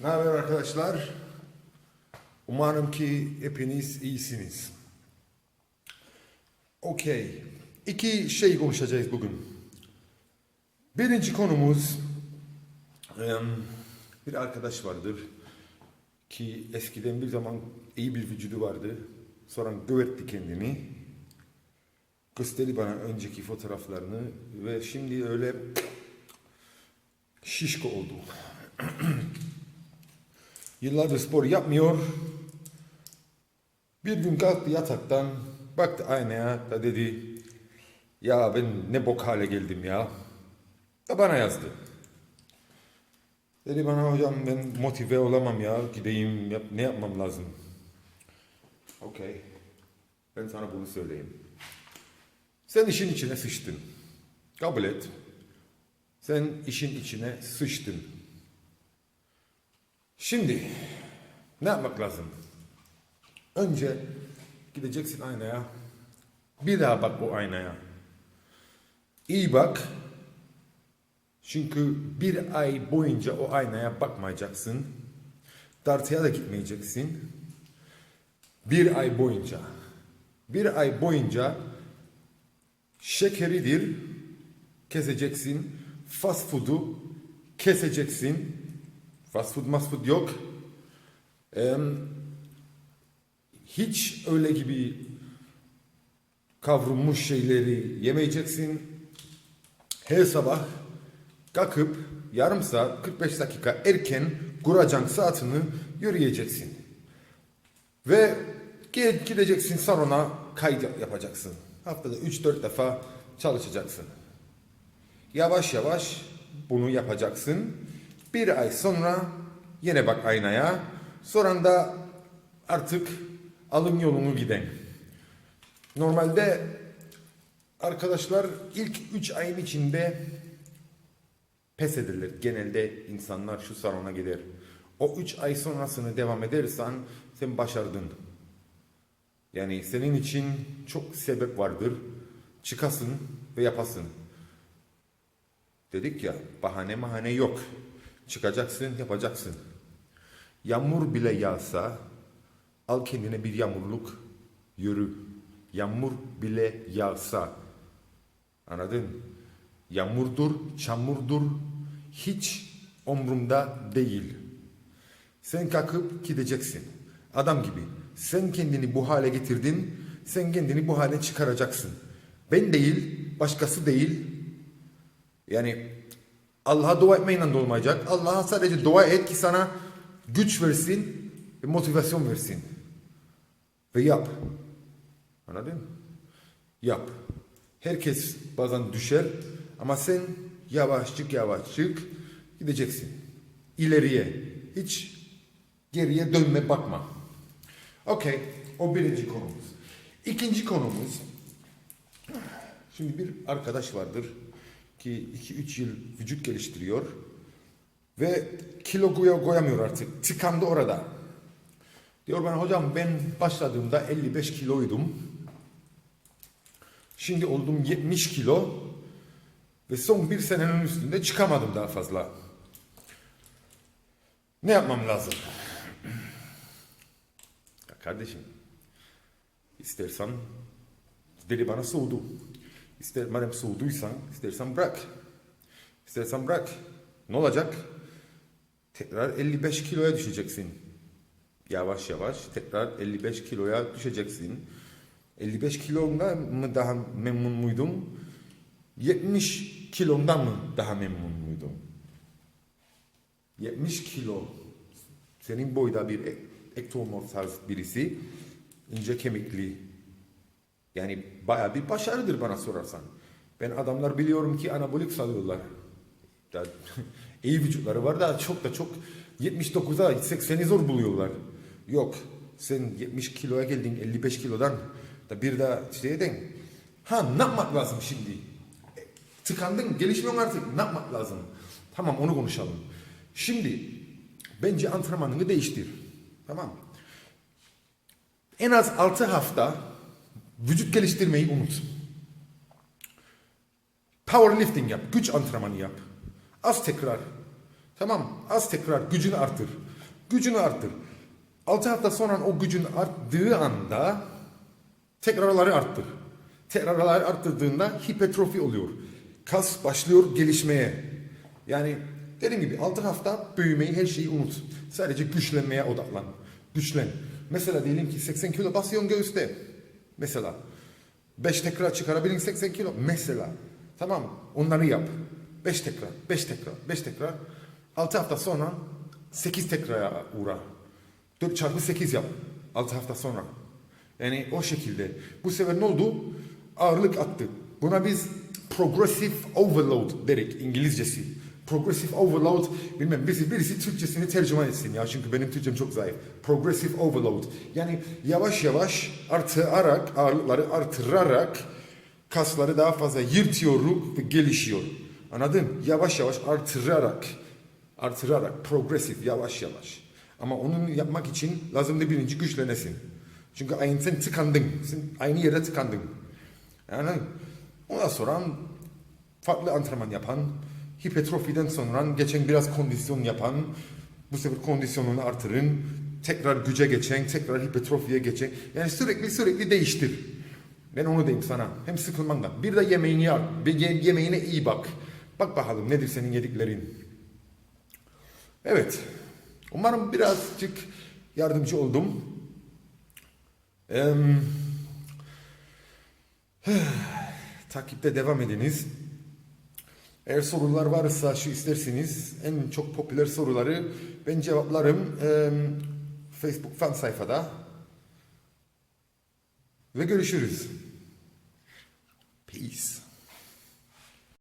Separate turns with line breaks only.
Ne haber arkadaşlar? Umarım ki hepiniz iyisiniz. Okey. İki şey konuşacağız bugün. Birinci konumuz bir arkadaş vardır ki eskiden bir zaman iyi bir vücudu vardı. Sonra gövertti kendini. Gösterdi bana önceki fotoğraflarını ve şimdi öyle şişko oldu. Yıllardır spor yapmıyor. Bir gün kalktı yataktan, baktı aynaya da dedi, ya ben ne bok hale geldim ya. Da bana yazdı. Dedi bana hocam ben motive olamam ya, gideyim yap, ne yapmam lazım? Okey. Ben sana bunu söyleyeyim. Sen işin içine sıçtın. Kabul et. Sen işin içine sıçtın. Şimdi ne yapmak lazım? Önce gideceksin aynaya. Bir daha bak o aynaya. İyi bak. Çünkü bir ay boyunca o aynaya bakmayacaksın. Tartıya da gitmeyeceksin. Bir ay boyunca. Bir ay boyunca şekeridir keseceksin. Fast food'u keseceksin. Fast food, fast food yok. Em, hiç öyle gibi kavrulmuş şeyleri yemeyeceksin. Her sabah kalkıp yarım saat 45 dakika erken kuracan saatini yürüyeceksin. Ve gideceksin salona kayıt yapacaksın. Haftada 3-4 defa çalışacaksın. Yavaş yavaş bunu yapacaksın. Bir ay sonra yine bak aynaya. Sonra da artık alım yolunu giden. Normalde arkadaşlar ilk 3 ayın içinde pes edilir. Genelde insanlar şu salona gider. O 3 ay sonrasını devam edersen sen başardın. Yani senin için çok sebep vardır. Çıkasın ve yapasın. Dedik ya bahane mahane yok. Çıkacaksın yapacaksın. Yağmur bile yağsa al kendine bir yağmurluk yürü. Yağmur bile yağsa. Anladın? Yağmurdur, çamurdur. Hiç umrumda değil. Sen kalkıp gideceksin. Adam gibi. Sen kendini bu hale getirdin. Sen kendini bu hale çıkaracaksın. Ben değil, başkası değil. Yani Allah'a dua etmeyle de olmayacak. Allah'a sadece dua et ki sana güç versin ve motivasyon versin. Ve yap. Anladın? Yap. Herkes bazen düşer ama sen yavaşçık yavaşçık gideceksin. İleriye. Hiç geriye dönme bakma. Okey. O birinci konumuz. İkinci konumuz. Şimdi bir arkadaş vardır ki 2-3 yıl vücut geliştiriyor ve kilo koya- koyamıyor artık. Tıkandı orada. Diyor bana hocam ben başladığımda 55 kiloydum. Şimdi oldum 70 kilo ve son bir senenin üstünde çıkamadım daha fazla. Ne yapmam lazım? Ya kardeşim istersen deli bana soğudu. İster madem soğuduysan istersen bırak. İstersen bırak. Ne olacak? Tekrar 55 kiloya düşeceksin. Yavaş yavaş tekrar 55 kiloya düşeceksin. 55 kilomda mı daha memnun muydum? 70 kilomdan mı daha memnun muydum? 70 kilo. Senin boyda bir ek- ektomorf tarz birisi. ince kemikli. Yani baya bir başarıdır bana sorarsan. Ben adamlar biliyorum ki anabolik salıyorlar. Ya, iyi vücutları var da çok da çok 79'a 80'i zor buluyorlar. Yok sen 70 kiloya geldin 55 kilodan da bir daha şeyden ha ne yapmak lazım şimdi? E, Tıkandın gelişmiyorsun artık ne yapmak lazım? Tamam onu konuşalım. Şimdi bence antrenmanını değiştir. Tamam. En az 6 hafta vücut geliştirmeyi unut. Powerlifting yap, güç antrenmanı yap. Az tekrar. Tamam az tekrar gücünü artır. Gücünü artır. 6 hafta sonra o gücün arttığı anda tekrarları arttır. Tekrarları arttırdığında hipertrofi oluyor. Kas başlıyor gelişmeye. Yani dediğim gibi 6 hafta büyümeyi her şeyi unut. Sadece güçlenmeye odaklan. Güçlen. Mesela diyelim ki 80 kilo basıyorsun göğüste. Mesela. 5 tekrar çıkarabilin 80 kilo. Mesela. Tamam? Onları yap. 5 tekrar, 5 tekrar, 5 tekrar. 6 hafta sonra 8 tekrara uğra. 4 çarpı 8 yap. 6 hafta sonra. Yani o şekilde. Bu sefer ne oldu? Ağırlık attı. Buna biz progressive overload dedik İngilizcesi. Progressive overload bilmem birisi, birisi Türkçesini tercüman etsin ya çünkü benim Türkçem çok zayıf. Progressive overload yani yavaş yavaş artırarak ağırlıkları artırarak kasları daha fazla yırtıyoruz ve gelişiyor. Anladın? Yavaş yavaş artırarak artırarak progressive yavaş yavaş. Ama onu yapmak için lazım da birinci güçlenesin. Çünkü aynı sen tıkandın. Sen aynı yere tıkandın. Yani ondan sonra farklı antrenman yapan, hipertrofiden sonra geçen biraz kondisyon yapan, bu sefer kondisyonunu artırın, tekrar güce geçen, tekrar hipertrofiye geçen. Yani sürekli sürekli değiştir. Ben onu diyeyim sana. Hem sıkılmandan. Bir de yemeğini yap. Bir ye- yemeğine iyi bak. Bak bakalım nedir senin yediklerin. Evet. Umarım birazcık yardımcı oldum. Eee, takipte devam ediniz. Eğer sorular varsa şu isterseniz en çok popüler soruları ben cevaplarım eee, Facebook fan sayfada. Ve görüşürüz. Peace.